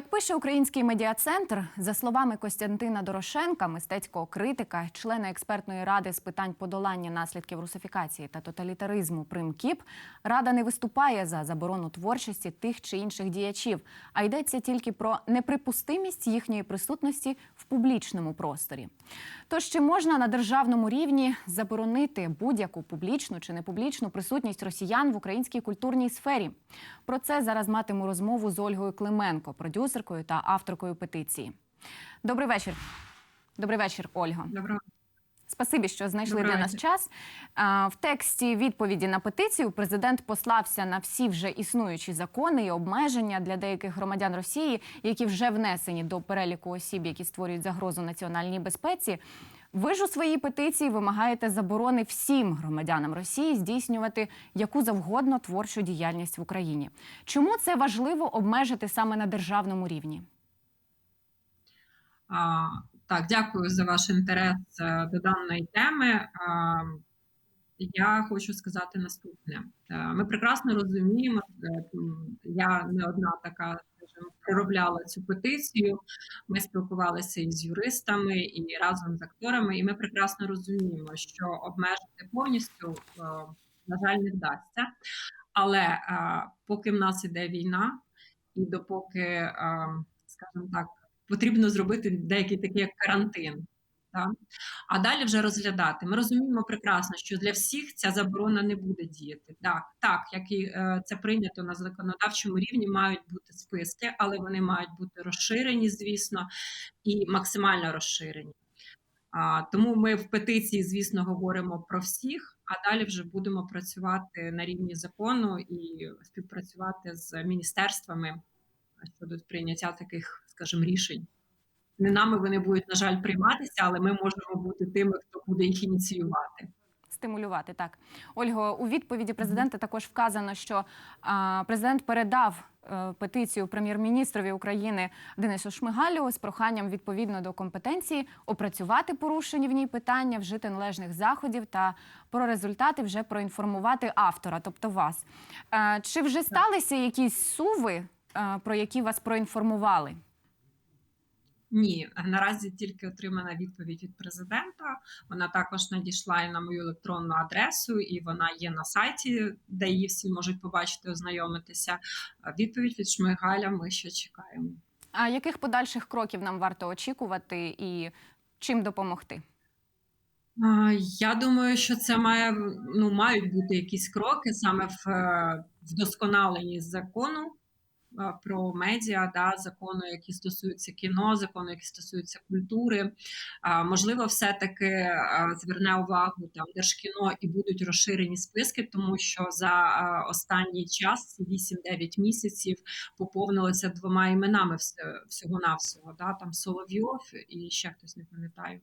Як пише український медіа-центр, за словами Костянтина Дорошенка, мистецького критика, члена експертної ради з питань подолання наслідків русифікації та тоталітаризму Примкіп, рада не виступає за заборону творчості тих чи інших діячів, а йдеться тільки про неприпустимість їхньої присутності в публічному просторі. Тож чи можна на державному рівні заборонити будь-яку публічну чи непублічну присутність росіян в українській культурній сфері? Про це зараз матиму розмову з Ольгою Клименко, продюсеркою та авторкою петиції. Добрий вечір. Добрий вечір, Ольго. Доброго. Спасибі, що знайшли Доброго для нас час. В тексті відповіді на петицію президент послався на всі вже існуючі закони і обмеження для деяких громадян Росії, які вже внесені до переліку осіб, які створюють загрозу національній безпеці. Ви ж у своїй петиції вимагаєте заборони всім громадянам Росії здійснювати яку завгодно творчу діяльність в Україні. Чому це важливо обмежити саме на державному рівні? А, так, дякую за ваш інтерес е, до даної теми. А, я хочу сказати наступне: Е, ми прекрасно розуміємо, е, я не одна така, проробляла цю петицію. Ми спілкувалися із юристами і разом з акторами, і ми прекрасно розуміємо, що обмежити повністю, е, на жаль, не вдасться. Але е, поки в нас іде війна, і допоки, е, скажімо так, потрібно зробити деякий такий як карантин. Так? А далі вже розглядати. Ми розуміємо прекрасно, що для всіх ця заборона не буде діяти. Так, так як і е, це прийнято на законодавчому рівні, мають бути списки, але вони мають бути розширені, звісно, і максимально розширені. А, тому ми в петиції, звісно, говоримо про всіх, а далі вже будемо працювати на рівні закону і співпрацювати з міністерствами щодо прийняття таких, скажімо, рішень. Не нами вони будуть, на жаль, прийматися, але ми можемо бути тими, хто буде їх ініціювати. Стимулювати так, Ольго. У відповіді президента також вказано, що а, президент передав е, петицію прем'єр-міністрові України Денису Шмигалю з проханням відповідно до компетенції опрацювати порушені в ній питання, вжити належних заходів та про результати вже проінформувати автора, тобто вас. Е, чи вже сталися якісь суви, е, про які вас проінформували? Ні, наразі тільки отримана відповідь від президента. Вона також надійшла і на мою електронну адресу, і вона є на сайті, де її всі можуть побачити, ознайомитися. Відповідь від Шмигаля ми ще чекаємо. А яких подальших кроків нам варто очікувати і чим допомогти? Я думаю, що це має ну мають бути якісь кроки саме в е, вдосконаленні закону про медіа, да, закону, які стосуються кіно, закону, які стосуються культури. Можливо, все-таки е, зверне увагу там держкіно і будуть розширені списки, тому що за е, останній час, 8-9 місяців, поповнилося двома іменами всього навсього. Да, там Соловйов і ще хтось не пам'ятаю.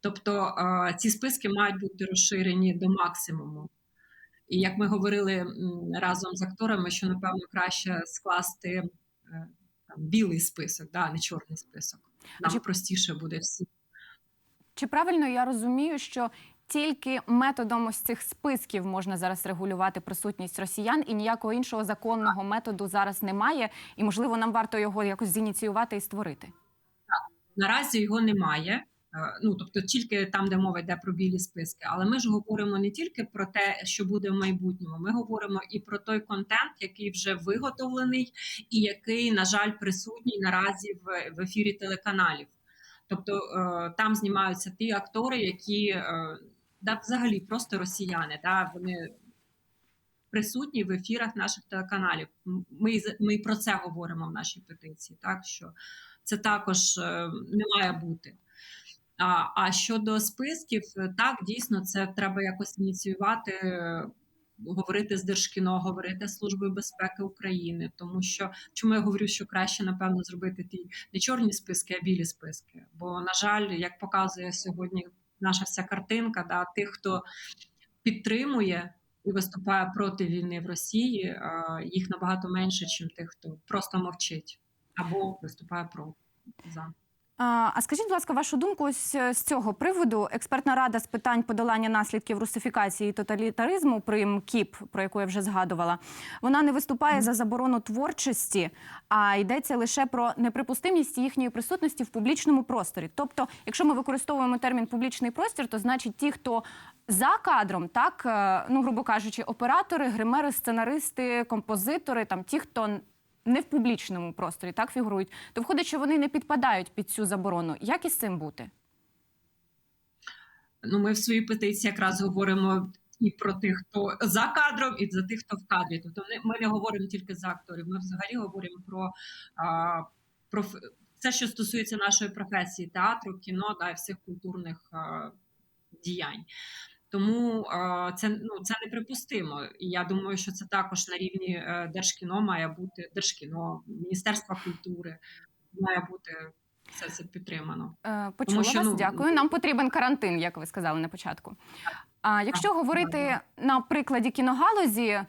Тобто е, ці списки мають бути розширені до максимуму. І як ми говорили разом з акторами, що напевно краще скласти е, там, білий список, да, а не чорний список. Нам чи- простіше буде всі. Чи правильно я розумію, що тільки методом ось цих списків можна зараз регулювати присутність росіян, і ніякого іншого законного методу зараз немає, і можливо нам варто його якось зініціювати і створити? Наразі його немає. Е, Ну, тобто тільки там, де мова йде про білі списки, але ми ж говоримо не тільки про те, що буде в майбутньому. Ми говоримо і про той контент, який вже виготовлений, і який, на жаль, присутній наразі в, в ефірі телеканалів. Тобто е, там знімаються ті актори, які е, да, взагалі просто росіяни. Да, вони присутні в ефірах наших телеканалів. Ми, ми про це говоримо в нашій петиції, так що це також не має бути. А, а щодо списків, е, так дійсно це треба якось ініціювати, е, говорити з Держкіно, говорити з Службою безпеки України. Тому що чому я говорю, що краще напевно зробити ті не чорні списки, а білі списки. Бо, на жаль, як показує сьогодні наша вся картинка, да, тих, хто підтримує і виступає проти війни в Росії, е, їх набагато менше, ніж тих, хто просто мовчить або виступає проти за. А скажіть, будь ласка, вашу думку ось е, з цього приводу. Експертна рада з питань подолання наслідків русифікації і тоталітаризму при МКІП, про яку я вже згадувала, вона не виступає за заборону творчості, а йдеться лише про неприпустимість їхньої присутності в публічному просторі. Тобто, якщо ми використовуємо термін публічний простір, то значить ті, хто за кадром, так е, ну грубо кажучи, оператори, гримери, сценаристи, композитори, там ті, хто не в публічному просторі так фігурують, то виходить, що вони не підпадають під цю заборону. Як із цим бути? Ну, ми в своїй петиції якраз говоримо і про тих, хто за кадром, і за тих, хто в кадрі. Тобто ми не говоримо тільки за акторів, ми взагалі говоримо про, а, про все, що стосується нашої професії театру, кіно да, і всіх культурних а, діянь. Тому це ну це неприпустимо. І я думаю, що це також на рівні е, Держкіно має бути Держкіно, Міністерства культури має бути все це підтримано. Е, Почула що, вас, ну, дякую. Нам потрібен карантин, як ви сказали на початку. А якщо Так, говорити на прикладі кіногалузі,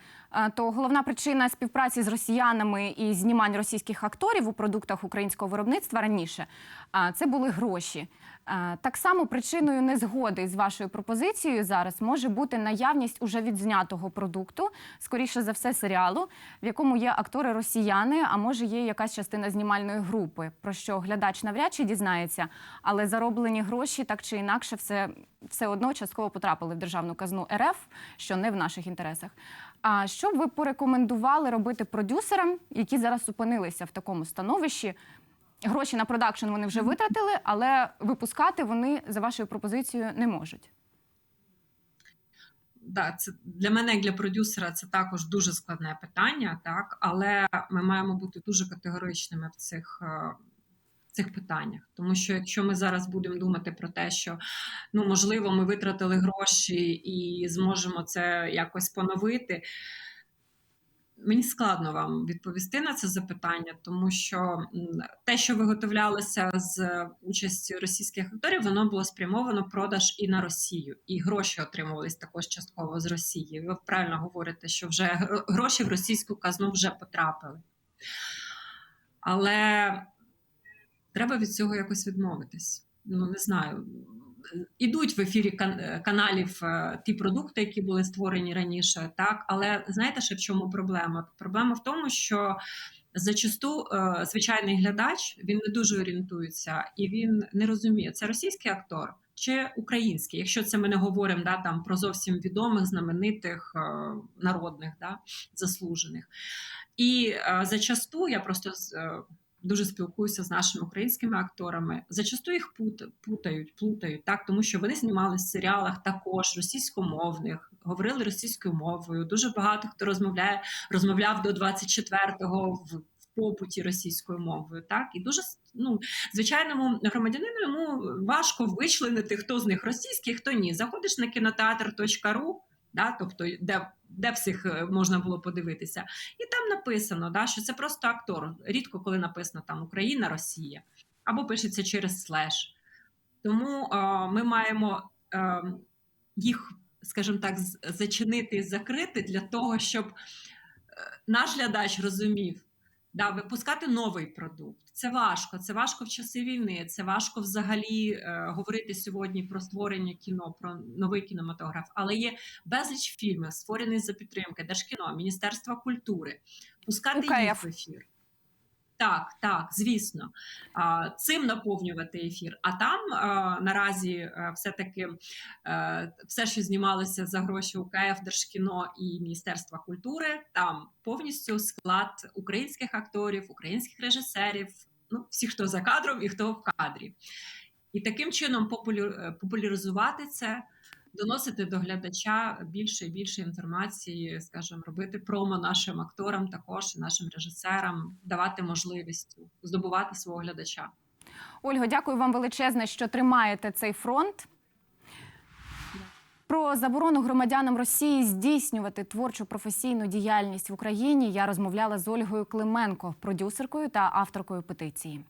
то головна причина співпраці з росіянами і знімань російських акторів у продуктах українського виробництва раніше а, це були гроші. Е, Так само причиною незгоди з вашою пропозицією зараз може бути наявність уже відзнятого продукту, скоріше за все, серіалу, в якому є актори росіяни, а може є якась частина знімальної групи, про що глядач навряд чи дізнається, але зароблені гроші так чи інакше все, все одно частково потрапили в державну казну РФ, що не в наших інтересах. А що б ви порекомендували робити продюсерам, які зараз опинилися в такому становищі? Гроші на продакшн вони вже витратили, але випускати вони за вашою пропозицією не можуть. Да, це для мене, як для продюсера, це також дуже складне питання, так але ми маємо бути дуже категоричними в цих. Цих питаннях, тому що якщо ми зараз будемо думати про те, що ну можливо ми витратили гроші і зможемо це якось поновити, мені складно вам відповісти на це запитання, тому що те, що виготовлялося з участю російських акторів, воно було спрямовано продаж і на Росію, і гроші отримувались також частково з Росії. Ви правильно говорите, що вже гроші в російську казну вже потрапили. Але треба від цього якось відмовитись. Ну не знаю. Ідуть в ефірі кан- каналів е, ті продукти, які були створені раніше, так але знаєте, ще в чому проблема? Проблема в тому, що зачасту е, звичайний глядач він не дуже орієнтується і він не розуміє, це російський актор чи український, якщо це ми не говоримо да, там про зовсім відомих, знаменитих е, народних, да, заслужених. І е, зачасту я просто е, дуже спілкуюся з нашими українськими акторами. Зачасту їх путають, плутають, так тому що вони знімалися в серіалах також російськомовних, говорили російською мовою. Дуже багато хто розмовляє, розмовляв до 24-го в. в Побуті російською мовою, так і дуже ну звичайному громадянину йому важко вичленити, хто з них російський, хто ні. Заходиш на кінотеатр.ру, да, тобто де, де всіх е, можна було подивитися, і там написано, да, що це просто актор. Рідко коли написано там Україна, Росія, або пишеться через слеш. Тому е, ми маємо е, їх, скажімо так, зачинити і закрити для того, щоб наш глядач розумів. Да, випускати новий продукт. Це важко. Це важко в часи війни. Це важко взагалі е, говорити сьогодні про створення кіно, про новий кінематограф. Але є безліч фільмів, створених за підтримки Держкіно, Міністерства культури. Пускати їх в ефір. Так, так, звісно, цим наповнювати ефір. А там наразі е, все-таки е, все, що знімалося за гроші УКФ, Держкіно і Міністерства культури, там повністю склад українських акторів, українських режисерів, ну всі, хто за кадром і хто в кадрі. І таким чином е, популяризувати це, доносити до глядача більше і більше інформації, скажімо, робити промо нашим акторам, також нашим режисерам, давати можливість здобувати свого глядача. Ольго, дякую вам величезне, що тримаєте цей фронт. Про заборону громадянам Росії здійснювати творчу професійну діяльність в Україні я розмовляла з Ольгою Клименко, продюсеркою та авторкою петиції.